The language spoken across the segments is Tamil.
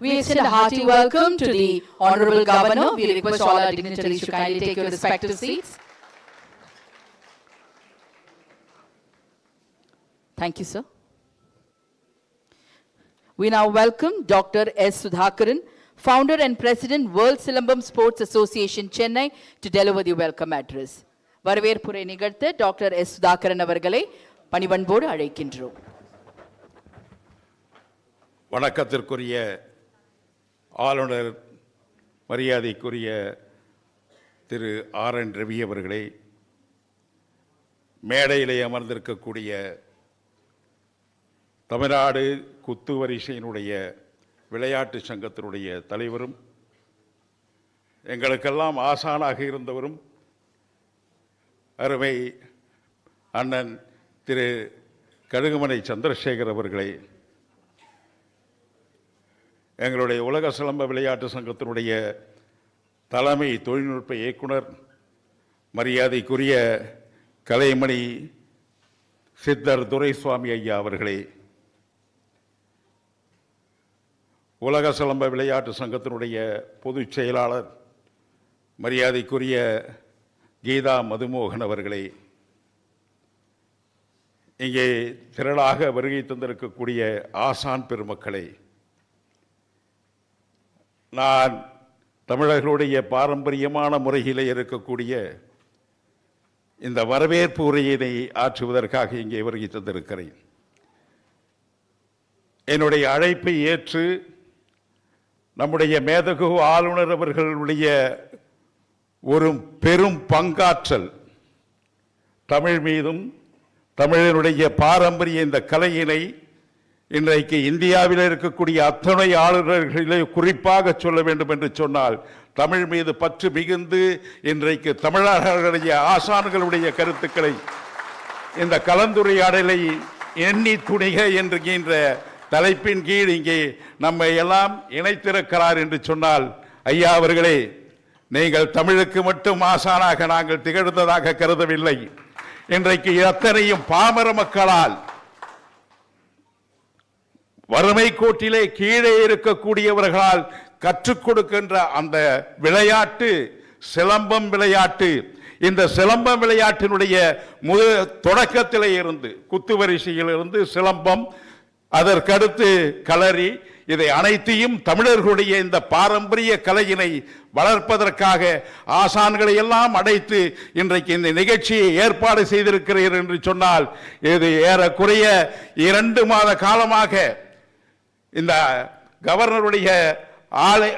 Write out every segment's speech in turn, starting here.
We extend a hearty welcome to the Honorable Governor. We request all our dignitaries to kindly take your respective seats. Thank you, sir. We now welcome Dr. S. Sudhakaran, founder and president, World Silambam Sports Association, Chennai, to deliver the welcome address. வரவேற்புரை நிகழ்த்த டாக்டர் எஸ் சுதாகரன் அவர்களை பணிவன்போடு அழைக்கின்றோம் வணக்கத்திற்குரிய ஆளுநர் மரியாதைக்குரிய திரு ஆர் என் ரவி அவர்களே மேடையிலே அமர்ந்திருக்கக்கூடிய தமிழ்நாடு குத்து வரிசையினுடைய விளையாட்டு சங்கத்தினுடைய தலைவரும் எங்களுக்கெல்லாம் ஆசானாக இருந்தவரும் அருமை அண்ணன் திரு கழுகுமனை சந்திரசேகர் அவர்களே எங்களுடைய உலக சிலம்ப விளையாட்டு சங்கத்தினுடைய தலைமை தொழில்நுட்ப இயக்குனர் மரியாதைக்குரிய கலைமணி சித்தர் துரைசுவாமி ஐயா அவர்களே உலக சிலம்ப விளையாட்டு சங்கத்தினுடைய பொதுச் செயலாளர் மரியாதைக்குரிய கீதா மதுமோகன் அவர்களே இங்கே திரளாக வருகை தந்திருக்கக்கூடிய ஆசான் பெருமக்களே நான் தமிழர்களுடைய பாரம்பரியமான முறையிலே இருக்கக்கூடிய இந்த வரவேற்பு உரையினை ஆற்றுவதற்காக இங்கே வருகை தந்திருக்கிறேன். என்னுடைய அழைப்பை ஏற்று நம்முடைய மேதகு ஆளுநர் அவர்களுடைய ஒரு பெரும் பங்காற்றல் தமிழ் மீதும் தமிழனுடைய பாரம்பரிய இந்த கலையினை இன்றைக்கு இந்தியாவில் இருக்கக்கூடிய அத்தனை ஆளுநர்களிலே குறிப்பாக சொல்ல வேண்டும் என்று சொன்னால் தமிழ் மீது பற்று மிகுந்து இன்றைக்கு தமிழர்களுடைய ஆசான்களுடைய கருத்துக்களை இந்த கலந்துரையாடலை எண்ணி துணிக என்கின்ற தலைப்பின் கீழ் இங்கே நம்மை எல்லாம் இணைத்திருக்கிறார் என்று சொன்னால் ஐயா அவர்களே நீங்கள் தமிழுக்கு மட்டும் ஆசானாக நாங்கள் திகழ்ந்ததாக கருதவில்லை. இன்றைக்கு அத்தனையும் பாமர மக்களால் வறுமை கோட்டிலே கீழே இருக்கக்கூடியவர்களால் கற்றுக் கொடுக்கின்ற அந்த விளையாட்டு சிலம்பம் விளையாட்டு இந்த சிலம்பம் விளையாட்டினுடைய முத தொடக்கத்திலே இருந்து குத்துவரிசையில் இருந்து சிலம்பம் அதற்கடுத்து களரி இதை அனைத்தையும் தமிழர்களுடைய இந்த பாரம்பரிய கலையினை வளர்ப்பதற்காக ஆசான்களை எல்லாம் அடைத்து இன்றைக்கு இந்த நிகழ்ச்சியை ஏற்பாடு செய்திருக்கிறீர்கள் என்று சொன்னால் இது ஏறக்குறைய இரண்டு மாத காலமாக இந்த கவர்னருடைய ஆலை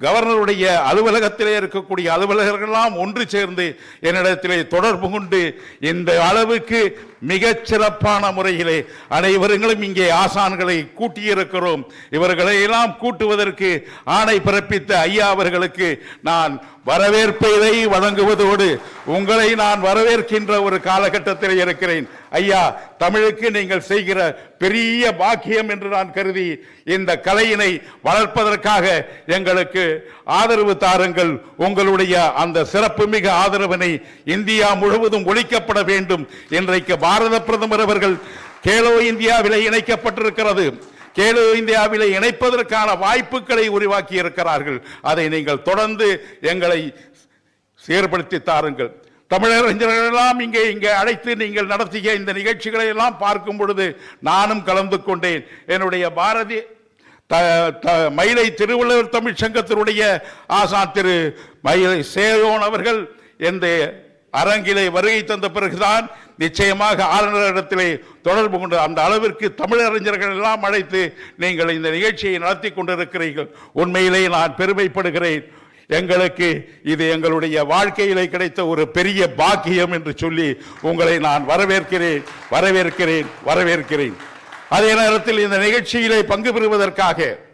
கவர்னருடைய அலுவலகத்திலே இருக்கக்கூடிய அலுவலகர்களெல்லாம் ஒன்று சேர்ந்து என்னிடத்திலே தொடர்பு கொண்டு இந்த அளவுக்கு மிகச் சிறப்பான முறையிலே அனைவருங்களும் இங்கே ஆசான்களை கூட்டியிருக்கிறோம். இவர்களை எல்லாம் கூட்டுவதற்கு ஆணை பிறப்பித்த ஐயா அவர்களுக்கு நான் வரவேற்பை வழங்குவதோடு உங்களை நான் வரவேற்கின்ற ஒரு காலகட்டத்தில் இருக்கிறேன். ஐயா தமிழுக்கு நீங்கள் செய்கிற பெரிய பாக்கியம் என்று நான் கருதி இந்த கலையினை வளர்ப்பதற்காக எங்களுக்கு ஆதரவு தாருங்கள். உங்களுடைய அந்த சிறப்புமிகு ஆதரவினை இந்தியா முழுவதும் ஒழிக்கப்பட வேண்டும். இன்றைக்கு பாரத பிரதமர் அவர்கள் கேலோ இந்தியாவிலே இணைக்கப்பட்டிருக்கிறது. கேலோ இந்தியாவிலே இணைப்பதற்கான வாய்ப்புகளை உருவாக்கி இருக்கிறார்கள் அதை நீங்கள் தொடர்ந்து எங்களை செயற்படுத்தி தாருங்கள். தமிழறிஞர்களெல்லாம் இங்கே இங்கே அழைத்து நீங்கள் நடத்திய இந்த நிகழ்ச்சிகளை எல்லாம் பார்க்கும் பொழுது நானும் கலந்து கொண்டேன். என்னுடைய பாரதி த த- மயிலை திருவள்ளுவர் தமிழ் சங்கத்தினுடைய ஆசான் திரு மயிலை சேயோன் அவர்கள் எந்த அரங்கிலே வருகை தந்த பிறகுதான் நிச்சயமாக ஆளுநரிடத்திலே தொடர்பு கொண்டு அந்த அளவிற்கு தமிழறிஞர்கள் எல்லாம் அழைத்து நீங்கள் இந்த நிகழ்ச்சியை நடத்தி கொண்டிருக்கிறீர்கள். உண்மையிலே நான் பெருமைப்படுகிறேன். எங்களுக்கு இது எங்களுடைய வாழ்க்கையிலே கிடைத்த ஒரு பெரிய பாக்கியம் என்று சொல்லி உங்களை நான் வரவேற்கிறேன் வரவேற்கிறேன் வரவேற்கிறேன். அதே நேரத்தில் இந்த நிகழ்ச்சியிலே பங்கு பெறுவதற்காக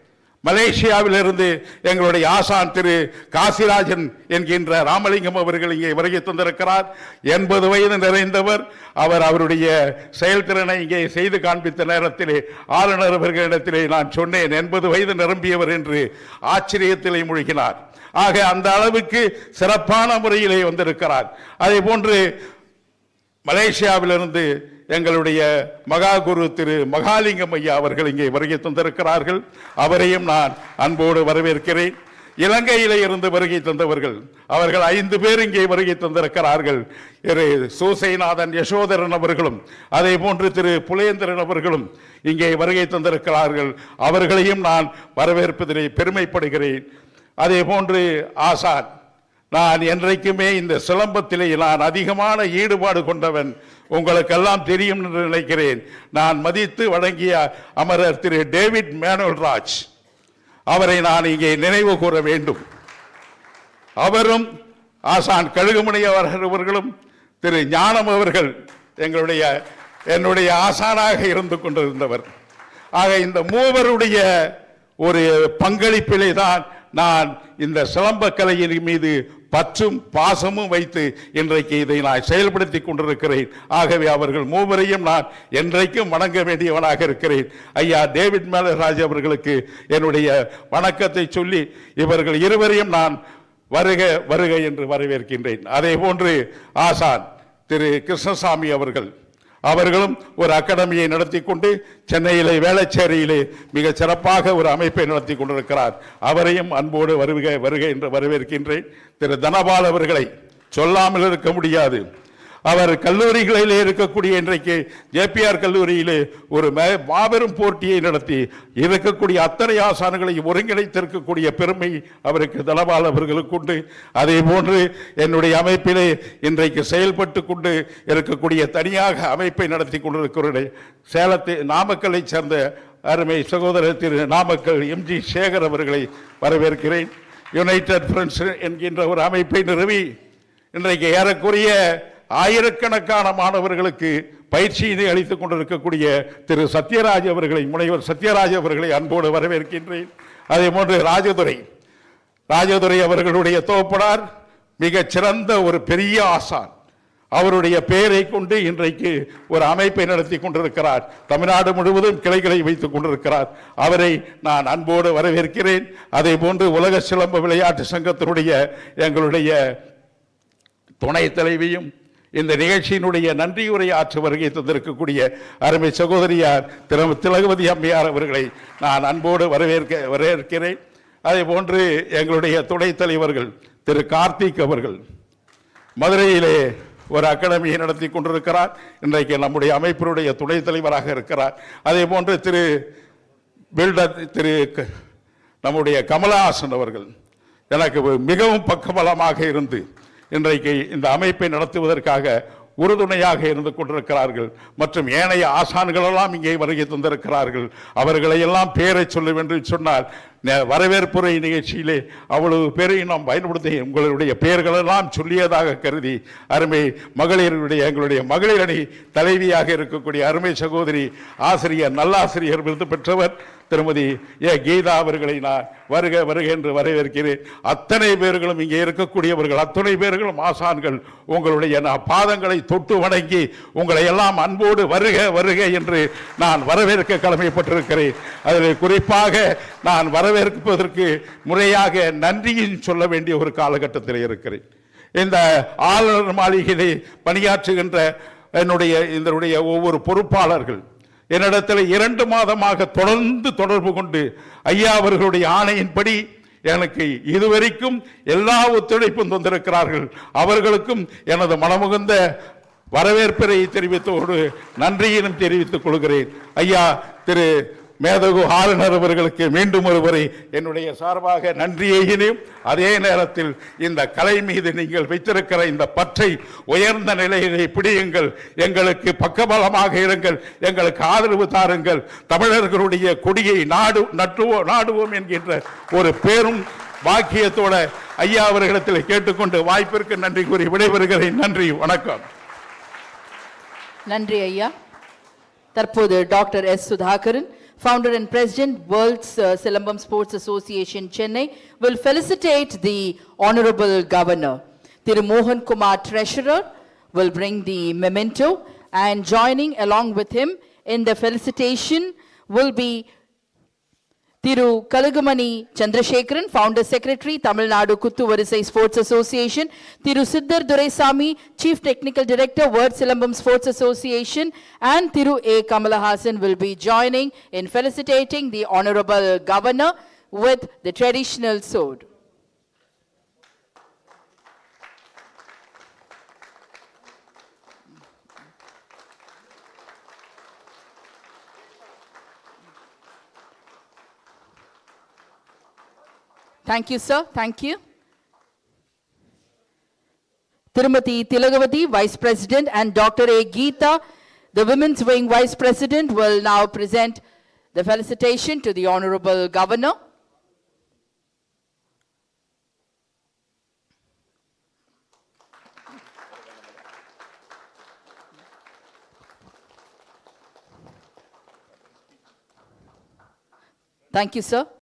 மலேசியாவிலிருந்து எங்களுடைய ஆசான் திரு காசிராஜன் என்கின்ற ராமலிங்கம் அவர்கள் இங்கே வருகை தந்திருக்கிறார். எண்பது வயது நிறைந்தவர். அவர் அவருடைய செயல்திறனை இங்கே செய்து காண்பித்த நேரத்திலே ஆளுநர் அவர்களிடத்திலே நான் சொன்னேன். எண்பது வயது நிரம்பியவர் என்று ஆச்சரியத்திலே மூழ்கினார். ஆக அந்த அளவுக்கு சிறப்பான முறையிலே வந்திருக்கிறார். அதே போன்று மலேசியாவிலிருந்து எங்களுடைய மகா குரு திரு மகாலிங்கம் ஐயா அவர்கள் இங்கே வருகை தந்திருக்கிறார்கள். அவரையும் நான் அன்போடு வரவேற்கிறேன். இலங்கையிலே இருந்து வருகை தந்தவர்கள் அவர்கள் ஐந்து பேர் இங்கே வருகை தந்திருக்கிறார்கள். சூசைநாதன் யசோதரன் அவர்களும் அதே போன்று திரு புலேந்திரன் அவர்களும் இங்கே வருகை தந்திருக்கிறார்கள். அவர்களையும் நான் வரவேற்பதிலே பெருமைப்படுகிறேன். அதே போன்று ஆசான் நான் என்றைக்குமே இந்த சிலம்பத்திலே நான் அதிகமான ஈடுபாடு கொண்டவன். உங்களுக்கெல்லாம் தெரியும் என்று நினைக்கிறேன். நான் மதித்து வழங்கிய அமரர் திரு டேவிட் மேனுவல் ராஜ். அவரை நான் இங்கே நினைவு கூற வேண்டும். அவரும் ஆசான் கழுகுமணி அவர்கள் அவர்களும் திரு ஞானம் அவர்கள் எங்களுடைய என்னுடைய ஆசானாக இருந்து கொண்டிருந்தவர். ஆக இந்த மூவருடைய ஒரு பங்களிப்பிலே தான் நான் இந்த சிலம்பக்கலையின் மீது பற்றும் பாசமும் வைத்து இன்றைக்கு இதை நான் செயல்படுத்தி கொண்டிருக்கிறேன். ஆகவே அவர்கள் மூவரையும் நான் என்றைக்கும் வணங்க வேண்டியவனாக இருக்கிறேன். ஐயா டேவிட் மேலராஜ் அவர்களுக்கு என்னுடைய வணக்கத்தை சொல்லி இவர்கள் இருவரையும் நான் வருக வருக என்று வரவேற்கின்றேன். அதே போன்று ஆசான் திரு கிருஷ்ணசாமி அவர்கள். அவர்களும் ஒரு அகாடமியை நடத்தி கொண்டு சென்னையிலே வேளச்சேரியிலே மிக சிறப்பாக ஒரு அமைப்பை நடத்தி கொண்டிருக்கிறார். அவரையும் அன்போடு வருக வருக என்று வரவேற்கின்றேன். திரு தனபால் அவர்களை சொல்லாமல் இருக்க முடியாது. அவர் கல்லூரிகளிலே இருக்கக்கூடிய இன்றைக்கு ஜேபிஆர் கல்லூரியிலே ஒரு மே- மாபெரும் போட்டியை நடத்தி இருக்கக்கூடிய அத்தனை ஆசான்களை ஒருங்கிணைத்திருக்கக்கூடிய பெருமை அவருக்கு தனபால் அவர்களுக்கு உண்டு. அதே போன்று என்னுடைய அமைப்பிலே இன்றைக்கு செயல்பட்டு கொண்டு இருக்கக்கூடிய தனியாக அமைப்பை நடத்தி கொண்டிருக்கிற சேலத்தை நாமக்கலை சேர்ந்த அருமை சகோதரர் திரு நாமக்கல் எம்ஜி சேகர் அவர்களை வரவேற்கிறேன். யுனைடெட் ஃப்ரெண்ட்ஸ் என்கின்ற ஒரு அமைப்பை நிறுவி இன்றைக்கு ஏறக்குறைய ஆயிரக்கணக்கான மாணவர்களுக்கு பயிற்சியினை அளித்துக் கொண்டிருக்கக்கூடிய திரு சத்யராஜ் அவர்களை முனைவர் சத்யராஜ் அவர்களை அன்போடு வரவேற்கின்றேன். அதே போன்று ராஜதுரை. ராஜதுரை அவர்களுடைய தோப்பனார் மிக சிறந்த ஒரு பெரிய ஆசான். அவருடைய பெயரை கொண்டு இன்றைக்கு ஒரு அமைப்பை நடத்தி கொண்டிருக்கிறார். தமிழ்நாடு முழுவதும் கிளைகளை வைத்துக் கொண்டிருக்கிறார். அவரை நான் அன்போடு வரவேற்கிறேன். அதே போன்று உலக சிலம்ப விளையாட்டு சங்கத்தினுடைய எங்களுடைய துணை தலைவியும் இந்த நிகழ்ச்சியினுடைய நன்றியுரை ஆற்று வருகை தந்திருக்கக்கூடிய அருமை சகோதரியார் திரு திலகவதி அம்மையார் அவர்களை நான் அன்போடு வரவேற்க வரவேற்கிறேன். அதே போன்று எங்களுடைய துணைத் தலைவர்கள் திரு கார்த்திக் அவர்கள். மதுரையிலே ஒரு அகாடமியை நடத்தி கொண்டிருக்கிறார். இன்றைக்கு நம்முடைய அமைப்பினுடைய துணைத் தலைவராக இருக்கிறார். அதே போன்று திரு பில்டர் திரு நம்முடைய கமலஹாசன் அவர்கள். எனக்கு மிகவும் பக்கபலமாக இருந்து இன்றைக்கு இந்த அமைப்பை நடத்துவதற்காக உறுதுணையாக இருந்து கொண்டிருக்கிறார்கள். மற்றும் ஏனைய ஆசான்களெல்லாம் இங்கே வருகை தந்திருக்கிறார்கள். அவர்களை எல்லாம் பேரை சொல்ல வேண்டும் சொன்னால் வரவேற்புரை நிகழ்ச்சியிலே அவ்வளவு பேரையும் நாம் பயன்படுத்தி உங்களுடைய பெயர்களெல்லாம் சொல்லியதாக கருதி அருமை மகளிருடைய எங்களுடைய மகளிர் அணி தலைவியாக இருக்கக்கூடிய அருமை சகோதரி ஆசிரியர் நல்லாசிரியர் விருது பெற்றவர் திருமதி ஏ கீதா அவர்களை நான் வருக வருக என்று வரவேற்கிறேன். அத்தனை பேர்களும் இங்கே இருக்கக்கூடியவர்கள் அத்தனை பேர்களும் ஆசான்கள் உங்களுடைய பாதங்களை தொட்டு வணங்கி உங்களை எல்லாம் அன்போடு வருக வருக என்று நான் வரவேற்க கடமைப்பட்டிருக்கிறேன். அதில் குறிப்பாக நான் வரவேற்பதற்கு முறையாக நன்றியும் சொல்ல வேண்டிய ஒரு காலகட்டத்தில் இருக்கிறேன். இந்த ஆளுநர் மாளிகையிலே பணியாற்றுகின்ற என்னுடைய இதனுடைய ஒவ்வொரு பொறுப்பாளர்கள் என்னிடத்தில் இரண்டு மாதமாக தொடர்ந்து தொடர்பு கொண்டு ஐயா அவர்களுடைய ஆணையின்படி எனக்கு இதுவரைக்கும் எல்லா ஒத்துழைப்பும் தந்திருக்கிறார்கள். அவர்களுக்கும் எனது மனமுகுந்த வரவேற்பை தெரிவித்தோடு நன்றியினும் தெரிவித்துக் கொள்கிறேன். ஐயா திரு மேதகு ஆளுநர் அவர்களுக்கு மீண்டும் ஒருவரை என்னுடைய சார்பாக நன்றியையினையும் அதே நேரத்தில் இந்த கலை மீது நீங்கள் வைத்திருக்கிற இந்த பற்றை உயர்ந்த நிலையிலே பிடியுங்கள். எங்களுக்கு பக்கபலமாக இருங்கள். எங்களுக்கு ஆதரவு தாருங்கள். தமிழர்களுடைய கொடியை நாடு நட்டுவோம் நாடுவோம் என்கின்ற ஒரு பேரும் பாக்கியத்தோட ஐயா அவர்களிடத்தில் கேட்டுக்கொண்டு வாய்ப்பிற்கு நன்றி கூறி விடைபெறுகிறேன். நன்றி வணக்கம். நன்றி ஐயா. தற்போது doctor S Sudhakaran founder and president World's uh, Silambam Sports Association Chennai will felicitate the honorable governor. Thiru Mohan Kumar treasurer will bring the memento and joining along with him in the felicitation will be Thiru Kalugumani Chandrasekaran founder secretary Tamil Nadu Kuthuvarisai sports association Thiru Siddhar Duraisamy chief technical director world Silambam sports association and Thiru A Kamalahasan will be joining in felicitating the honorable governor with the traditional sword. Thank you, sir. Thank you. Tirumati Tilagavati, Vice President, and Dr. A. Geeta, the Women's Wing Vice President, will now present the felicitation to the Honorable Governor. Thank you, sir.